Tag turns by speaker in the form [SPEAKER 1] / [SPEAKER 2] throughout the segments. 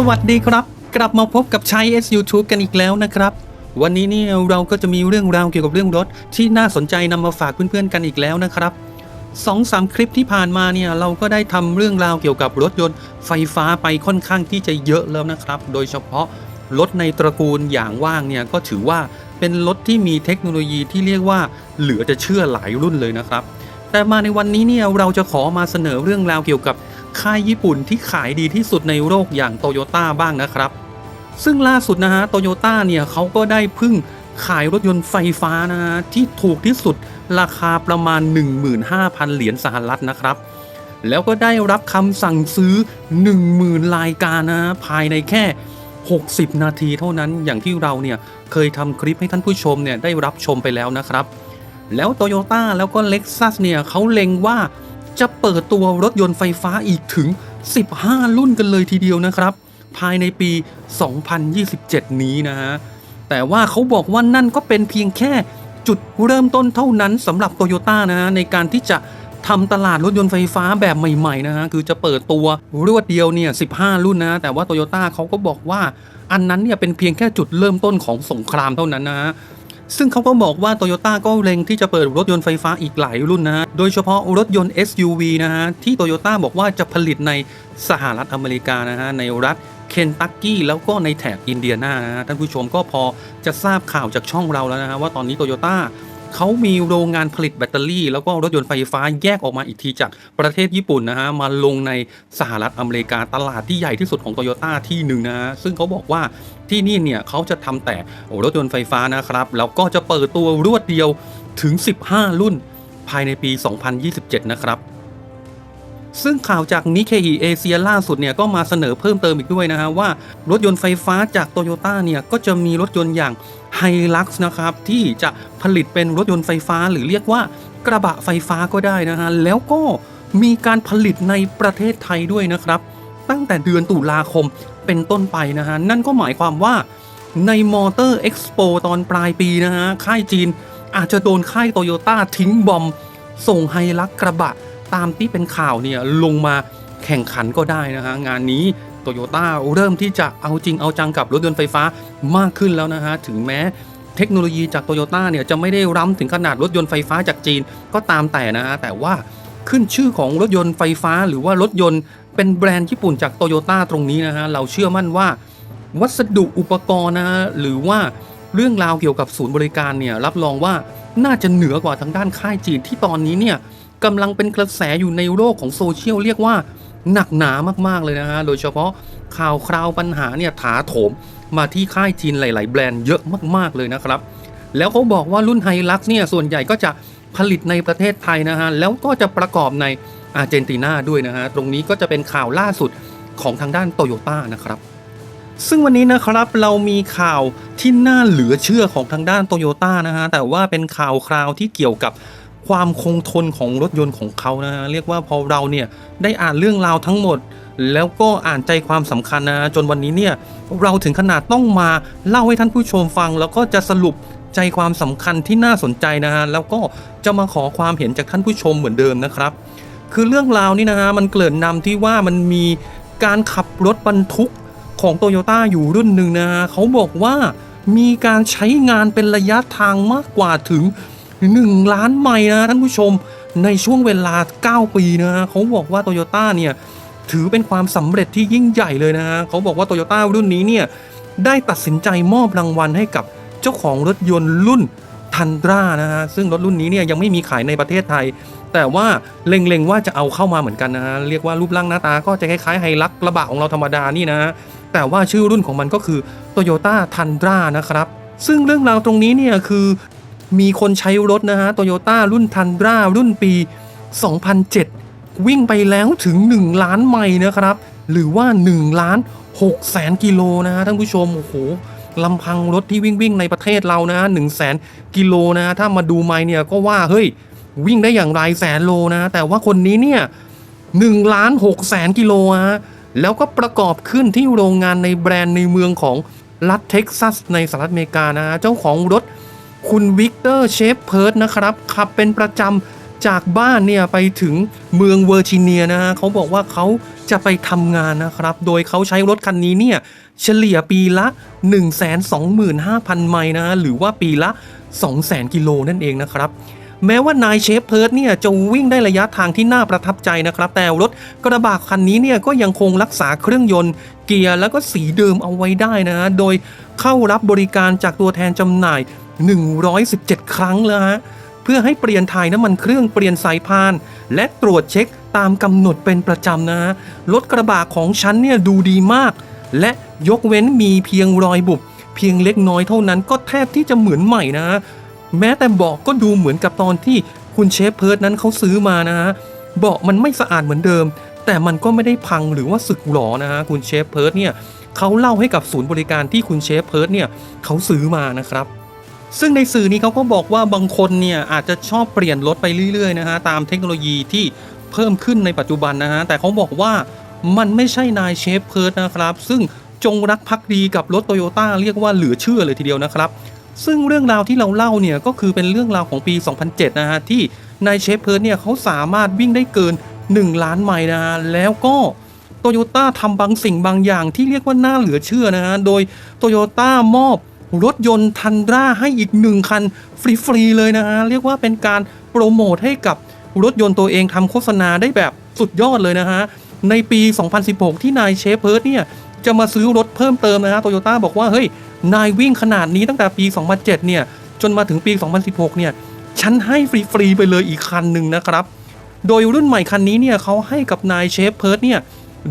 [SPEAKER 1] สวัสดีครับ กลับมาพบกับชัย S YouTube กันอีกแล้วนะครับ วันนี้เนี่ยเราก็จะมีเรื่องราวเกี่ยวกับเรื่องรถ ที่น่าสนใจนำมาฝากเพื่อนๆกันอีกแล้วนะครับสองสามคลิปที่ผ่านมาเนี่ยเราก็ได้ทำเรื่องราวเกี่ยวกับรถยนต์ไฟฟ้าไปค่อนข้างที่จะเยอะแล้วนะครับ โดยเฉพาะรถในตระกูลอย่างว่างเนี่ยก็ถือว่าเป็นรถที่มีเทคโนโลยีที่เรียกว่าเหลือจะเชื่อหลายรุ่นเลยนะครับ แต่มาในวันนี้เนี่ยเราจะขอมาเสนอเรื่องราวเกี่ยวกับ ค่ายญี่ปุ่นที่ขายดีที่สุดในโลกอย่างโตโยต้าบ้างนะครับ ซึ่งล่าสุดนะฮะโตโยต้าเนี่ยเขาก็ได้พึ่งขายรถยนต์ไฟฟ้านะฮะที่ถูกที่สุดราคาประมาณ 15,000 เหรียญสหรัฐนะครับ แล้วก็ได้รับคำสั่งซื้อ 10,000 รายการนะฮะภายในแค่ 60 นาทีเท่านั้นอย่างที่เราเนี่ยเคยทำคลิปให้ท่านผู้ชมเนี่ยได้รับชมไปแล้วนะครับ แล้วโตโยต้าแล้วก็เล็กซัสเนี่ยเขาเล็งว่า จะเปิดตัวรถยนต์ไฟฟ้าอีกถึง 15 รุ่นกันเลยทีเดียวนะครับ ภายในปี 2027 นี้นะฮะ แต่ว่าเขาบอกว่านั่นก็เป็นเพียงแค่จุดเริ่มต้นเท่านั้นสำหรับโตโยต้านะฮะในการที่จะทำตลาดรถยนต์ไฟฟ้าแบบใหม่ๆนะฮะคือจะเปิดตัวรวดเดียวเนี่ย15 รุ่นนะแต่ว่าโตโยต้าเขาก็บอกว่าอันนั้นเนี่ยเป็นเพียงแค่จุดเริ่มต้นของสงครามเท่านั้นนะฮะ ซึ่งเขาก็บอกว่าโตโยต้าก็เล็งที่จะเปิดรถยนต์ไฟฟ้าอีกหลายรุ่นนะฮะ โดยเฉพาะรถยนต์ SUV นะฮะ ที่โตโยต้าบอกว่าจะผลิตในสหรัฐอเมริกานะฮะ ในรัฐเคนตักกี้แล้วก็ในแถบอินเดียนานะฮะ ท่านผู้ชมก็พอจะทราบข่าวจากช่องเราแล้วนะฮะว่าตอนนี้โตโยต้า เขามีโรงงานผลิตแบตเตอรี่ แล้วก็รถยนต์ไฟฟ้าแยกออกมาอีกทีจากประเทศญี่ปุ่นนะฮะมาลงในสหรัฐอเมริกาตลาดที่ใหญ่ที่สุดของโตโยต้าที่หนึ่งนะฮะซึ่งเขาบอกว่าที่นี่เนี่ยเขาจะทำแต่รถยนต์ไฟฟ้านะครับ แล้วก็จะเปิดตัวรวดเดียวถึง 15 รุ่นภายในปี 2027 นะครับซึ่งข่าวจากนิเคอีเอเชียล่าสุดเนี่ยก็มาเสนอเพิ่มเติมอีกด้วยนะฮะว่า รถยนต์ไฟฟ้าจากโตโยต้าเนี่ยก็จะมีรถยนต์อย่าง ไฮลักซ์นะครับ ที่จะผลิตเป็นรถยนต์ไฟฟ้าหรือเรียกว่ากระบะไฟฟ้าก็ได้นะฮะ แล้วก็มีการผลิตในประเทศไทยด้วยนะครับ ตั้งแต่เดือนตุลาคมเป็นต้นไปนะฮะ นั่นก็หมายความว่าในมอเตอร์เอ็กซ์โปตอนปลายปีนะฮะ ค่ายจีนอาจจะโดนค่ายโตโยต้าทิ้งบอม ส่งไฮลักกระบะตามที่เป็นข่าวเนี่ยลงมาแข่งขันก็ได้นะฮะ งานนี้ โตโยต้าเริ่มที่จะเอาจริงเอาจังกับรถยนต์ไฟฟ้ามากขึ้นแล้วนะฮะ ถึงแม้เทคโนโลยีจากโตโยต้าเนี่ยจะไม่ได้ล้ำถึงขนาดรถยนต์ไฟฟ้าจากจีนก็ตามแต่นะฮะ แต่ว่าขึ้นชื่อของรถยนต์ไฟฟ้าหรือว่ารถยนต์เป็นแบรนด์ญี่ปุ่นจากโตโยต้าตรงนี้นะฮะ เราเชื่อมั่นว่า วัสดุอุปกรณ์นะฮะหรือว่าเรื่องราวเกี่ยวกับศูนย์บริการเนี่ยรับรองว่าน่าจะเหนือกว่าทางด้านค่ายจีนที่ตอนนี้เนี่ยกำลังเป็นกระแสอยู่ในโลกของโซเชียลเรียกว่า หนักหนามากๆเลยนะฮะ โดยเฉพาะข่าวคราวปัญหาเนี่ยถาโถมมาที่ค่ายจีนหลาย ๆ แบรนด์เยอะมากๆเลยนะครับ แล้วเขาบอกว่ารุ่นไฮลักซ์เนี่ยส่วนใหญ่ก็จะผลิตในประเทศไทยนะฮะ แล้วก็จะประกอบในอาร์เจนตินาด้วยนะฮะ ตรงนี้ก็จะเป็นข่าวล่าสุดของทางด้านโตโยต้านะครับซึ่งวันนี้นะครับเรามีข่าวที่น่าเหลือเชื่อของทางด้านโตโยต้านะฮะแต่ว่าเป็นข่าวคราวที่เกี่ยวกับ ความคงทนของรถยนต์ของเขานะฮะเรียกว่าพอเราเนี่ยได้อ่านเรื่องราวทั้งหมด แล้วก็อ่านใจความสำคัญนะจนวันนี้เนี่ยเราถึงขนาดต้องมาเล่าให้ท่านผู้ชมฟัง แล้วก็จะสรุปใจความสำคัญที่น่าสนใจนะฮะแล้วก็จะมาขอความเห็นจากท่านผู้ชมเหมือนเดิมนะครับ คือเรื่องราวนี้นะฮะมันเกลื่อนนำที่ว่ามันมีการขับรถบรรทุกของโตโยต้าอยู่รุ่นหนึ่งนะฮะเขาบอกว่ามีการใช้งานเป็นระยะทางมากกว่าถึง 1 ล้านไมล์นะท่านผู้ชมในช่วงเวลา 9 ปีนะฮะเขาบอกว่าโตโยต้าเนี่ยถือเป็นความสำเร็จที่ยิ่งใหญ่เลยนะฮะเขาบอกว่าโตโยต้ารุ่นนี้เนี่ยได้ตัดสินใจมอบรางวัลให้กับเจ้าของรถยนต์รุ่นทันดรานะฮะซึ่งรถรุ่นนี้เนี่ยยังไม่มีขายในประเทศไทย แต่ว่าเล็งๆว่าจะเอาเข้ามาเหมือนกันนะฮะเรียกว่ารูปร่างหน้าตาก็จะคล้ายๆไฮลักกระบะของเราธรรมดานี่นะฮะแต่ว่าชื่อรุ่นของมันก็คือ Toyota Tundra นะครับซึ่งเรื่องราวตรงนี้เนี่ยคือ มีคนใช้รถนะฮะ Toyota รุ่น Tundra รุ่นปี 2007 วิ่งไปแล้วถึง 1 ล้านไมล์นะครับ หรือว่า 1 ล้าน6แสนกิโลนะฮะท่านผู้ชม โอ้โหลำพังรถที่วิ่งวิ่งในประเทศเรานะหนึ่งแสนกิโลนะ ถ้ามาดูไมล์เนี่ยก็ว่าเฮ้ยวิ่งได้อย่างไรแสนโลนะ แต่ว่าคนนี้เนี่ย1ล้าน6แสนกิโลฮะแล้วก็ประกอบขึ้นที่โรงงานในแบรนด์ในเมืองของรัฐเท็กซัสในสหรัฐอเมริกานะฮะเจ้าของรถ คุณวิกเตอร์เชฟเพิร์ดนะครับขับเป็นประจำจากบ้านเนี่ยไปถึงเมืองเวอร์จิเนียนะฮะเขาบอกว่าเขาจะไปทำงานนะครับ โดยเขาใช้รถคันนี้เนี่ยเฉลี่ยปีละ 125,000 ไมล์นะหรือว่าปีละ 200,000 กิโลนั่นเองนะครับแม้ว่านายเชฟเพิร์ดเนี่ยจะวิ่งได้ระยะทางที่น่าประทับใจนะครับ แต่รถกระบะคันนี้เนี่ยก็ยังคงรักษาเครื่องยนต์ เกียร์แล้วก็สีเดิมเอาไว้ได้นะ โดยเข้ารับบริการจากตัวแทนจำหน่าย 117 ครั้งแล้วฮะเพื่อให้เปลี่ยนถ่ายน้ำมันเครื่องเปลี่ยนสายพาน และตรวจเช็คตามกำหนดเป็นประจำนะฮะรถกระบะของฉันเนี่ยดูดีมาก และยกเว้นมีเพียงรอยบุบเพียงเล็กน้อยเท่านั้นก็แทบที่จะเหมือนใหม่นะฮะแม้แต่เบาะก็ดูเหมือนกับตอนที่คุณเชฟเพิร์ดนั้นเขาซื้อมานะฮะเบาะมันไม่สะอาดเหมือนเดิม แต่มันก็ไม่ได้พังหรือว่าสึกหรอนะฮะคุณเชฟเพิร์ดเนี่ยเขาเล่าให้กับศูนย์บริการที่คุณเชฟเพิร์ดเนี่ยเขาซื้อมานะครับ ซึ่งในสื่อนี้เขาก็บอกว่าบางคนเนี่ยอาจจะชอบเปลี่ยนรถไปเรื่อยๆนะฮะตามเทคโนโลยีที่เพิ่มขึ้นในปัจจุบันนะฮะแต่เขาบอกว่ามันไม่ใช่นายเชฟเพิร์ดนะครับ ซึ่งจงรักภักดีกับรถโตโยต้าเรียกว่าเหลือเชื่อเลยทีเดียวนะครับ ซึ่งเรื่องราวที่เราเล่าเนี่ยก็คือเป็นเรื่องราวของปี 2007 นะฮะที่นายเชฟเพิร์ดเนี่ยเขาสามารถวิ่งได้เกิน 1 ล้านไมล์นะฮะแล้วก็โตโยต้าทำบางสิ่งบางอย่างที่เรียกว่าน่าเหลือเชื่อนะฮะโดยโตโยต้ามอบ รถยนต์ทันดราให้อีกหนึ่งคัน ฟรี ๆ เลยนะฮะ เรียกว่าเป็นการโปรโมทให้กับรถยนต์ตัวเองทำโฆษณาได้แบบสุดยอดเลยนะฮะ ในปี 2016 ที่นายเชฟเพิร์ดเนี่ย จะมาซื้อรถเพิ่มเติมนะฮะโตโยต้าบอกว่า เฮ้ย นายวิ่งขนาดนี้ตั้งแต่ปี 2007 เนี่ย จนมาถึงปี 2016 เนี่ย ฉันให้ฟรี ๆ ไปเลยอีกคันหนึ่งนะครับ โดยรุ่นใหม่คันนี้เนี่ยเขาให้กับนายเชฟเพิร์ดเนี่ย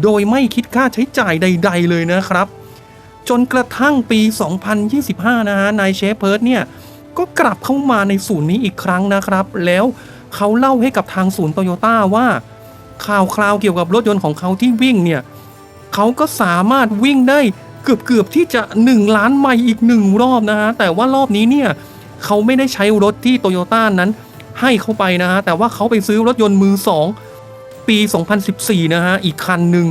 [SPEAKER 1] โดยไม่คิดค่าใช้จ่ายใด ๆ เลยนะครับ จนกระทั่งปี 2025 นะฮะนายเชฟเพิร์ดเนี่ย ก็กลับเข้ามาในศูนย์นี้อีกครั้งนะครับ แล้วเขาเล่าให้กับทางศูนย์โตโยต้าว่า ข่าวคราวเกี่ยวกับรถยนต์ของเขาที่วิ่งเนี่ยเขาก็สามารถวิ่งได้เกือบเกือบๆที่จะ 1 ล้านไมล์อีกหนึ่งรอบนะฮะแต่ว่ารอบนี้เนี่ยเขาไม่ได้ใช้รถที่โตโยต้านั้นให้เข้าไปนะฮะแต่ว่าเขาไปซื้อรถยนต์มือสองปี 2014 นะฮะอีกคันหนึ่ง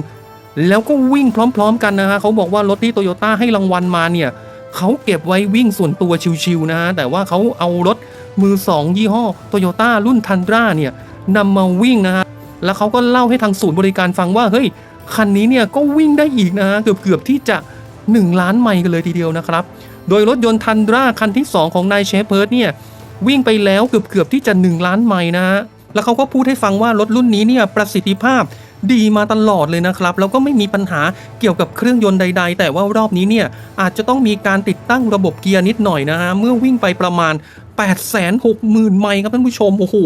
[SPEAKER 1] แล้วก็วิ่งพร้อม ๆ กันนะฮะเขาบอกว่ารถที่โตโยต้าให้รางวัลมาเนี่ยเขาเก็บไว้วิ่งส่วนตัวชิวๆนะฮะแต่ว่าเขาเอารถมือสองยี่ห้อโตโยต้ารุ่นทันดราเนี่ยนำมาวิ่งนะฮะแล้วเขาก็เล่าให้ทางศูนย์บริการฟังว่าเฮ้ยคันนี้เนี่ยก็วิ่งได้อีกนะฮะเกือบๆที่จะ 1 ล้านไมล์กันเลยทีเดียวนะครับ โดยรถยนต์ทันดราคันที่ 2 ของนายเชฟเพิร์ดเนี่ยวิ่งไปแล้วเกือบๆที่จะ 1 ล้านไมล์นะฮะแล้วเขาก็พูดให้ฟังว่ารถรุ่นนี้เนี่ยประสิทธิภาพ ดีมาตลอดเลยนะครับ แล้วก็ไม่มีปัญหาเกี่ยวกับเครื่องยนต์ใด ๆ แต่ว่ารอบนี้เนี่ยอาจจะต้องมีการติดตั้งระบบเกียร์นิดหน่อยนะฮะเมื่อวิ่งไปประมาณ 860,000 ไมล์ครับท่านผู้ชมโอ้โห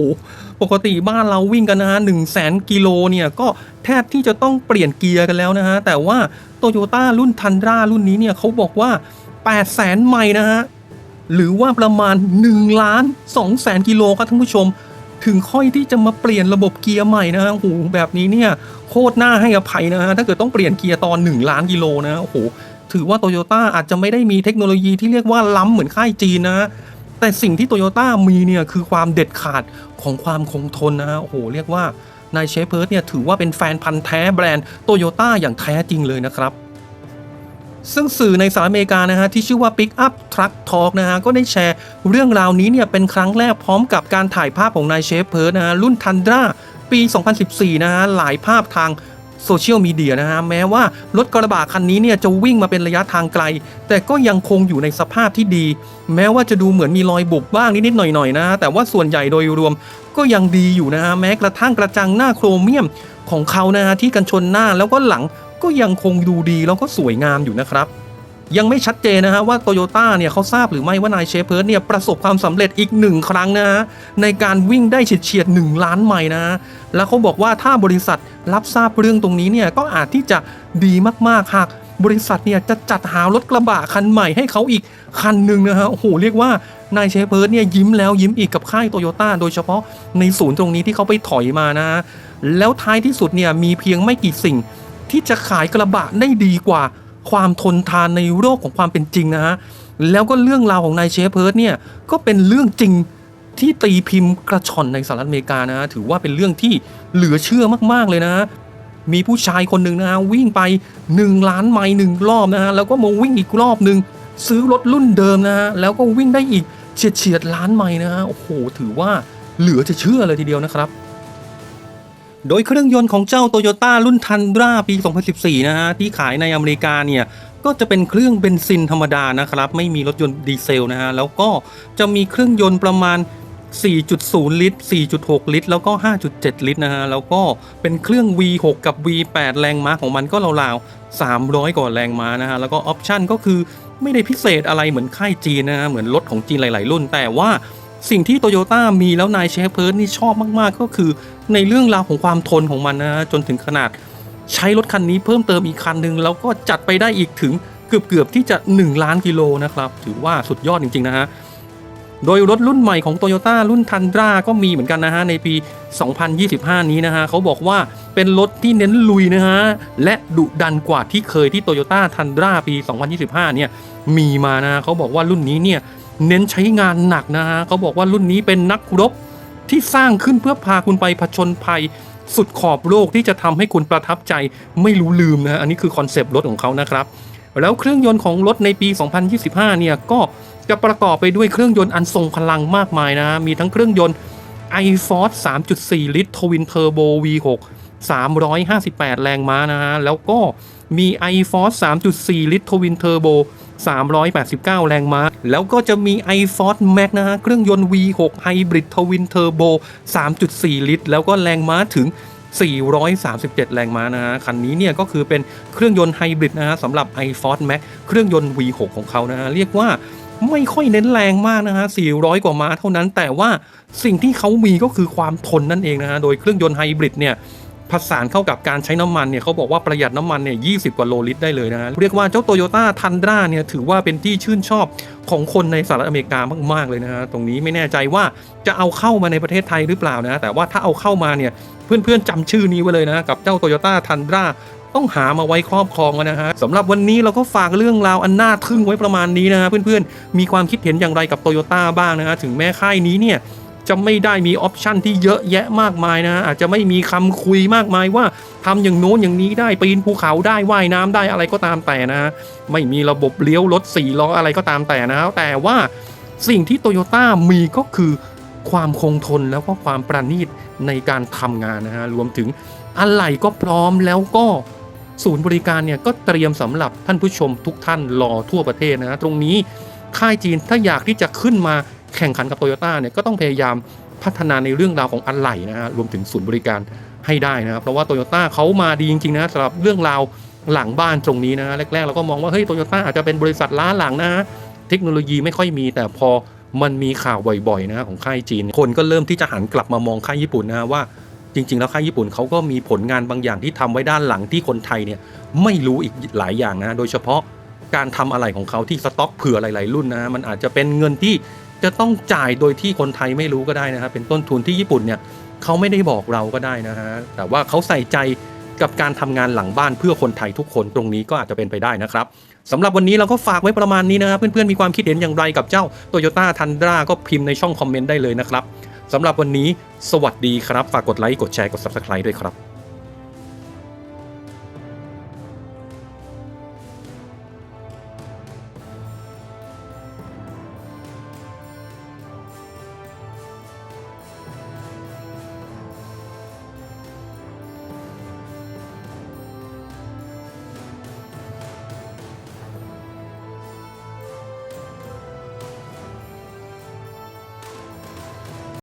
[SPEAKER 1] ปกติบ้านเราวิ่งกันนะฮะ100,000กิโลเนี่ยก็แทบที่จะต้องเปลี่ยนเกียร์กันแล้วนะฮะแต่ว่าโตโยต้ารุ่นทันดรารุ่นนี้เนี่ยเขาบอกว่า 800,000 ไมล์นะฮะหรือว่าประมาณ 1 ล้าน2แสนกิโลครับท่านผู้ชม ถึงค่อยที่จะมาเปลี่ยนระบบเกียร์ใหม่นะฮะโอ้โหแบบนี้เนี่ยโคตรน่าให้อภัยนะฮะถ้าเกิดต้องเปลี่ยนเกียร์ตอน 1 ล้านกิโลนะโอ้โหถือว่าโตโยต้าอาจจะไม่ได้มีเทคโนโลยีที่เรียกว่าล้ำเหมือนค่ายจีนนะฮะแต่สิ่งที่โตโยต้ามีเนี่ยคือความเด็ดขาดของความคงทนนะฮะโอ้โหเรียกว่านายเชฟเพิร์ดเนี่ยถือว่าเป็นแฟนพันธ์แท้แบรนด์โตโยต้าอย่างแท้จริงเลยนะครับ ซึ่งสื่อในสหรัฐอเมริกานะฮะที่ชื่อว่า Pick Up Truck Talk นะฮะก็ได้แชร์เรื่องราวนี้เนี่ยเป็นครั้งแรกพร้อมกับการถ่ายภาพของนายเชฟเพิร์ดนะฮะรุ่นทันดราปี 2014 นะฮะหลายภาพทางโซเชียลมีเดียนะฮะแม้ว่ารถกระบะคันนี้เนี่ยจะวิ่งมาเป็นระยะทางไกล แต่ก็ยังคงอยู่ในสภาพที่ดี แม้ว่าจะดูเหมือนมีรอยบุบบ้างนิดๆหน่อยๆนะฮะแต่ว่าส่วนใหญ่โดยรวมก็ยังดีอยู่นะฮะแม้กระทั่งกระจังหน้าโครเมียมของเขานะฮะที่กันชนหน้าแล้วก็หลัง ก็ยังคงดูดีแล้วก็สวยงามอยู่นะครับ ยังไม่ชัดเจนนะฮะว่าโตโยต้าเนี่ยเขาทราบหรือไม่ว่านายเชฟเพิร์ดเนี่ยประสบความสำเร็จอีกหนึ่งครั้งนะฮะในการวิ่งได้เฉียดๆหนึ่งล้านไมล์นะแล้วเขาบอกว่าถ้าบริษัทรับทราบเรื่องตรงนี้เนี่ยก็อาจที่จะดีมากๆหากบริษัทเนี่ยจะจัดหารถกระบะคันใหม่ให้เขาอีกคันหนึ่งนะฮะโอ้โหเรียกว่านายเชฟเพิร์ดเนี่ยยิ้มแล้วยิ้มอีกกับค่ายโตโยต้าโดยเฉพาะในศูนย์ตรงนี้ที่เขาไปถอยมานะ แล้วท้ายที่สุดเนี่ยมีเพียงไม่กี่สิ่ง ที่จะขายกระบะได้ดีกว่าความทนทานในโลกของความเป็นจริงนะฮะแล้วก็เรื่องราวของนายเชฟเพิร์ดเนี่ยก็เป็นเรื่องจริงที่ตีพิมพ์กระชอนในสหรัฐอเมริกานะฮะถือว่าเป็นเรื่องที่เหลือเชื่อมากๆเลยนะฮะมีผู้ชายคนหนึ่งนะฮะวิ่งไป 1 ล้านไมล์หนึ่งรอบนะฮะแล้วก็มาวิ่งอีกรอบหนึ่งซื้อรถรุ่นเดิมนะฮะแล้วก็วิ่งได้อีกเฉียดเฉียดล้านไมล์นะฮะโอ้โหถือว่าเหลือจะเชื่อเลยทีเดียวนะครับ โดยเครื่องยนต์ของเจ้าโตโยต้ารุ่นทันดราปี 2014 นะฮะ ที่ขายในอเมริกาเนี่ย ก็จะเป็นเครื่องเบนซินธรรมดานะครับ ไม่มีรถยนต์ดีเซลนะฮะ แล้วก็จะมีเครื่องยนต์ประมาณ 4.0 ลิตร 4.6 ลิตร แล้วก็ 5.7 ลิตรนะฮะ แล้วก็เป็นเครื่อง V6 กับ V8 แรงม้าของมันก็ราวๆ 300 กว่าแรงม้านะฮะ แล้วก็ออปชั่นก็คือไม่ได้พิเศษอะไรเหมือนค่ายจีนนะฮะ เหมือนรถของจีนหลาย ๆ รุ่นแต่ว่า สิ่งที่โตโยต้ามีแล้วนายเชฟเพิร์ดนี่ชอบมากๆ ก็คือในเรื่องราวของความทนของมันนะจนถึงขนาดใช้รถคันนี้เพิ่มเติมอีกคันหนึ่งแล้วก็จัดไปได้อีกถึงเกือบๆที่จะ 1 ล้านกิโลนะครับ ถือว่าสุดยอดจริง ๆ นะฮะ โดยรถรุ่นใหม่ของ Toyota รุ่น Tundra ก็มีเหมือนกันนะฮะ ในปี 2025 นี้นะฮะเขาบอกว่าเป็นรถที่เน้นลุยนะฮะ และดุดันกว่าที่เคยที่ Toyota Tundra ปี 2025 เนี่ยมีมานะเขาบอกว่ารุ่นนี้เนี่ย เน้นใช้งานหนักนะฮะเขาบอกว่ารุ่นนี้เป็นนักรบที่สร้างขึ้นเพื่อพาคุณไปผจญภัย สุดขอบโลกที่จะทำให้คุณประทับใจไม่รู้ลืมนะฮะอันนี้คือคอนเซปต์รถของเขานะครับ แล้วเครื่องยนต์ของรถในปี 2025 เนี่ยก็จะประกอบไปด้วยเครื่องยนต์อันทรงพลังมากมายนะ มีทั้งเครื่องยนต์ iForce 3.4 ลิตร Twin Turbo V6 358 แรงม้านะฮะแล้วก็มี iForce 3.4 ลิตร Twin Turbo 389 แรงม้า แล้วก็จะมี iForce Max นะฮะ เครื่องยนต์ V6 Hybrid Twin Turbo 3.4 ลิตร แล้วก็แรงม้าถึง 437 แรงม้านะฮะ คันนี้เนี่ยก็คือเป็นเครื่องยนต์ไฮบริดนะฮะสำหรับ iForce Max เครื่องยนต์ V6 ของเขานะฮะ เรียกว่าไม่ค่อยเน้นแรงมากนะฮะ 400 กว่าม้าเท่านั้น แต่ว่าสิ่งที่เขามีก็คือความทนนั่นเองนะฮะ โดยเครื่องยนต์ไฮบริดเนี่ย ผสานเข้ากับการใช้น้ำมันเนี่ยเขาบอกว่าประหยัดน้ำมันเนี่ย20กว่าโลลิตรได้เลยนะฮะเรียกว่าเจ้าโตโยต้าทันดราเนี่ยถือว่าเป็นที่ชื่นชอบของคนในสหรัฐอเมริกามากๆเลยนะฮะตรงนี้ไม่แน่ใจว่าจะเอาเข้ามาในประเทศไทยหรือเปล่านะแต่ว่าถ้าเอาเข้ามาเนี่ยเพื่อนๆจำชื่อนี้ไว้เลยนะกับเจ้าโตโยต้าทันดราต้องหามาไว้ครอบครองนะฮะสำหรับวันนี้เราก็ฝากเรื่องราวอันน่าทึ่งไว้ประมาณนี้นะฮะเพื่อนๆ มีความคิดเห็นอย่างไรกับโตโยต้าบ้างนะฮะถึงแม้ค่ายนี้เนี่ย จะไม่ได้มีออปชันที่เยอะแยะมากมายนะอาจจะไม่มีคำคุยมากมายว่าทำอย่างโน้นอย่างนี้ได้ปีนภูเขาได้ว่ายน้ำได้อะไรก็ตามแต่นะ ไม่มีระบบเลี้ยวรถสี่ล้ออะไรก็ตามแต่นะฮะแต่ว่าสิ่งที่โตโยต้ามีก็คือความคงทนแล้วก็ความประณีตในการทำงานนะฮะรวมถึงอะไหล่ก็พร้อมแล้วก็ศูนย์บริการเนี่ยก็เตรียมสำหรับท่านผู้ชมทุกท่านรอทั่วประเทศนะฮะตรงนี้ค่ายจีนถ้าอยากที่จะขึ้นมา แข่งขันกับโตโยต้าเนี่ยก็ต้องพยายามพัฒนาในเรื่องราวของอะไหล่นะฮะรวมถึงศูนย์บริการให้ได้นะครับเพราะว่าโตโยต้าเขามาดีจริงๆนะสำหรับเรื่องราวหลังบ้านตรงนี้นะแรกๆเราก็มองว่าเฮ้ยโตโยต้าอาจจะเป็นบริษัทล้าหลังนะเทคโนโลยีไม่ค่อยมี แต่พอมันมีข่าวบ่อยๆนะของค่ายจีน คนก็เริ่มที่จะหันกลับมามองค่ายญี่ปุ่นนะว่าจริง ๆ แล้วค่ายญี่ปุ่นเขาก็มีผลงานบางอย่างที่ทำไว้ด้านหลังที่คนไทยเนี่ยไม่รู้อีกหลายอย่างนะโดยเฉพาะการทำอะไรของเขาที่สต็อกเผื่อหลาย ๆ รุ่นนะมันอาจจะเป็นเงินที่ จะต้องจ่ายโดยที่คนไทยไม่รู้ก็ได้นะครับเป็นต้นทุนที่ญี่ปุ่นเนี่ยเขาไม่ได้บอกเราก็ได้นะฮะแต่ว่าเขาใส่ใจกับการทำงานหลังบ้านเพื่อคนไทยทุกคนตรงนี้ก็อาจจะเป็นไปได้นะครับสำหรับวันนี้เราก็ฝากไว้ประมาณนี้นะครับ เพื่อนๆมีความคิดเห็นอย่างไรกับเจ้า Toyota Tundra ก็พิมพ์ในช่องคอมเมนต์ได้เลยนะครับสำหรับวันนี้ สวัสดีครับ ฝากกดไลค์กดแชร์กด Subscribe ด้วยครับ